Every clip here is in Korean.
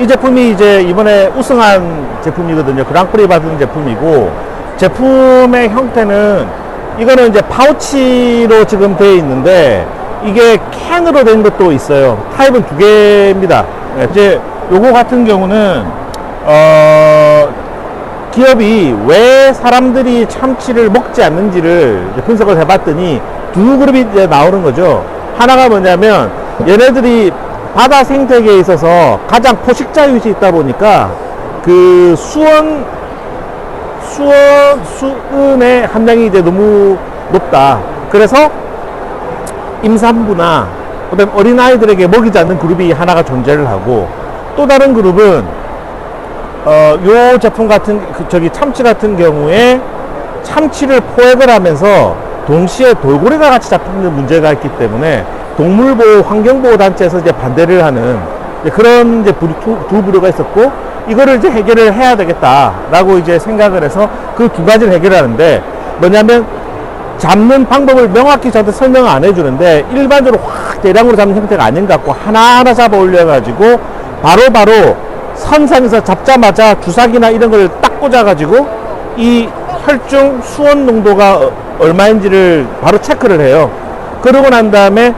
이 제품이 이제 이번에 우승한 제품이거든요. 그랑프리 받은 제품이고 제품의 형태는 이거는 이제 파우치로 지금 되어 있는데 이게 캔으로 된 것도 있어요. 타입은 두 개입니다. 네, 이제 요거 같은 경우는 어 기업이 왜 사람들이 참치를 먹지 않는지를 분석을 해봤더니 두 그룹이 이제 나오는 거죠. 하나가 뭐냐면 얘네들이 바다 생태계에 있어서 가장 포식자 위치에 있다 보니까 그 수원 수원 수은의 함량이 이제 너무 높다. 그래서 임산부나 그다음 어린 아이들에게 먹이지 않는 그룹이 하나가 존재를 하고 또 다른 그룹은 어, 요 제품 같은, 그 저기 참치 같은 경우에 참치를 포획을 하면서 동시에 돌고래가 같이 잡히는 문제가 있기 때문에 동물보호, 환경보호단체에서 이제 반대를 하는 이제 그런 이제 부류- 두, 두 부류가 있었고 이거를 이제 해결을 해야 되겠다라고 이제 생각을 해서 그 두 가지를 해결하는데 뭐냐면 잡는 방법을 명확히 저한테 설명을 안 해주는데 일반적으로 확 대량으로 잡는 형태가 아닌 것 같고 하나하나 잡아 올려가지고 바로 바로 선상에서 잡자마자 주사기나 이런 걸 딱 꽂아가지고 이 혈중 수온 농도가 어- 얼마인지를 바로 체크를 해요. 그러고 난 다음에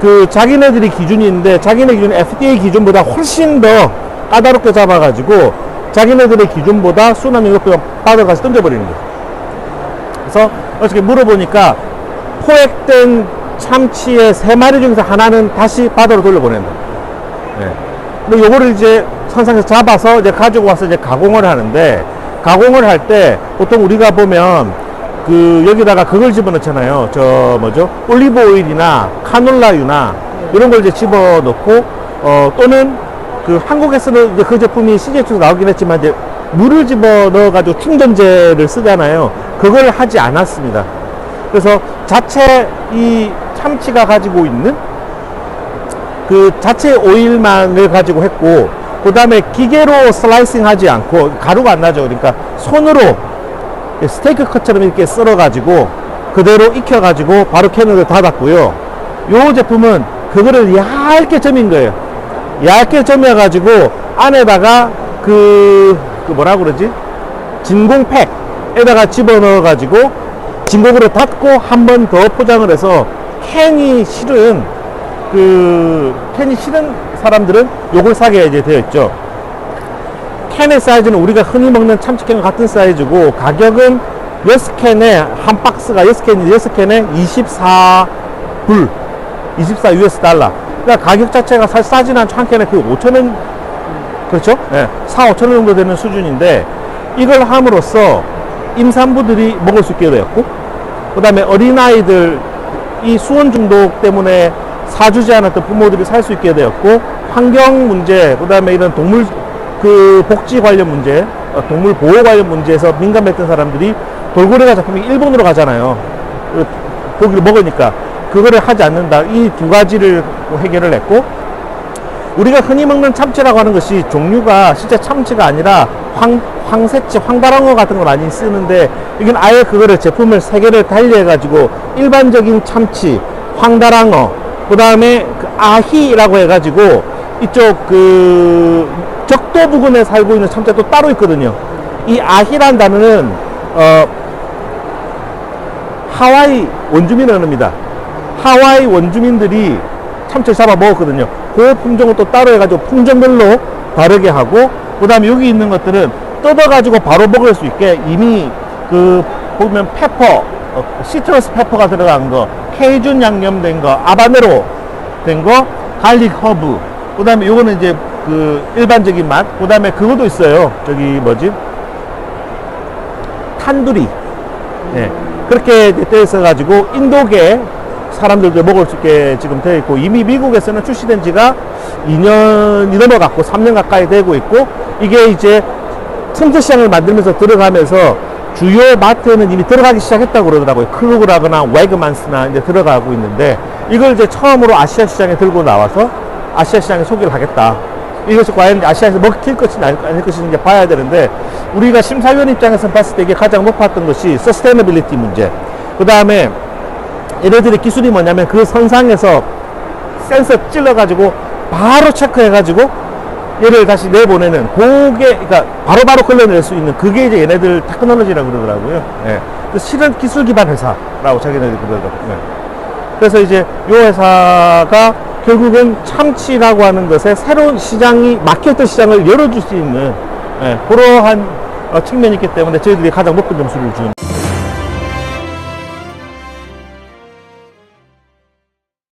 그 자기네들이 기준이 있는데 자기네 기준 FDA 기준보다 훨씬 더 까다롭게 잡아가지고 자기네들의 기준보다 순환 용도가 받아가서 던져버리는 거예요. 그래서 어떻게 물어보니까 포획된 참치의 세 마리 중에서 하나는 다시 바다로 돌려보낸다. 네. 근데 요거를 이제 선상에서 잡아서 이제 가지고 와서 이제 가공을 하는데 가공을 할 때 보통 우리가 보면 그 여기다가 그걸 집어넣잖아요. 저 뭐죠? 올리브 오일이나 카놀라유나 이런 걸 이제 집어넣고 어 또는 그 한국에서는 그 제품이 CJ에서 나오긴 했지만 이제 물을 집어넣어 가지고 충전재를 쓰잖아요. 그걸 하지 않았습니다. 그래서 자체 이 참치가 가지고 있는 그 자체 오일만을 가지고 했고 그 다음에 기계로 슬라이싱 하지 않고 가루가 안 나죠 그러니까 손으로 스테이크 컷처럼 이렇게 썰어 가지고 그대로 익혀 가지고 바로 캔으로 닫았고요. 요 제품은 그거를 얇게 점인 거예요. 얇게 점여 가지고 안에다가 그, 그 뭐라 그러지? 진공팩에다가 집어넣어 가지고 진공으로 닫고 한 번 더 포장을 해서 캔이 실은 그 캔이 싫은 사람들은 요걸 사게 되어 있죠. 캔의 사이즈는 우리가 흔히 먹는 참치캔과 같은 사이즈고 가격은 6캔에 한 박스가 6캔이 6캔에 24불 24 US 달러 그러니까 가격 자체가 사실 싸진 않죠 한 캔에 그 5천원 그렇죠? 예, 4, 5천원 정도 되는 수준인데 이걸 함으로써 임산부들이 먹을 수 있게 되었고 그 다음에 어린아이들 이 수원 중독 때문에 사주지 않았던 부모들이 살 수 있게 되었고 환경 문제 그 다음에 이런 동물 그 복지 관련 문제 어, 동물 보호 관련 문제에서 민감했던 사람들이 돌고래가 잡히면 일본으로 가잖아요. 그 고기를 먹으니까 그거를 하지 않는다. 이 두 가지를 해결을 했고 우리가 흔히 먹는 참치라고 하는 것이 종류가 실제 참치가 아니라 황, 황새치, 황바랑어 같은 걸 많이 쓰는데 이건 아예 그거를 제품을 세 개를 달리해 가지고 일반적인 참치, 황다랑어, 그 다음에 그 아희라고 해가지고 이쪽 그 적도 부근에 살고 있는 또 따로 있거든요. 이 아희란 단어는 어 하와이 원주민 언어입니다. 하와이 원주민들이 참치를 잡아 먹었거든요. 그 품종을 또 따로 해가지고 품종별로 다르게 하고, 그 다음에 여기 있는 것들은 뜯어가지고 바로 먹을 수 있게 이미 그 보면 페퍼, 어, 시트러스 페퍼가 들어간 거, 케이준 양념된 거, 아바네로 된 거, 갈릭 허브, 그 다음에 요거는 이제 그 일반적인 맛, 그 다음에 그것도 있어요. 저기 뭐지? 탄두리. 예. 그렇게 되어 있어가지고 인도계 사람들도 먹을 수 있게 지금 되어 있고 이미 미국에서는 출시된 지가 2년이 넘어갔고 3년 가까이 되고 있고 이게 이제 틈새 시장을 만들면서 들어가면서 주요 마트에는 이미 들어가기 시작했다고 그러더라고요. 크루그라거나 웨그만스나 이제 들어가고 있는데 이걸 이제 처음으로 아시아 시장에 들고 나와서 아시아 시장에 소개를 하겠다. 이것이 과연 아시아에서 먹힐 것인지 아닐 것인지 이제 봐야 되는데 우리가 심사위원 입장에서 봤을 때 이게 가장 높았던 것이 서스테너빌리티 문제. 그 다음에 얘네들의 기술이 뭐냐면 그 선상에서 센서 찔러가지고 바로 체크해가지고 얘를 다시 내보내는 그게 그러니까 바로바로 걸러낼 수 있는 그게 이제 얘네들 테크놀로지라고 그러더라고요. 예. 그 실은 기술 기반 회사라고 자기네들이 그러더라고요. 예. 그래서 이제 이 회사가 결국은 참치라고 하는 것에 새로운 시장이 막혔던 시장을 열어줄 수 있는 예, 그러한 어, 측면이 있기 때문에 저희들이 가장 높은 점수를 준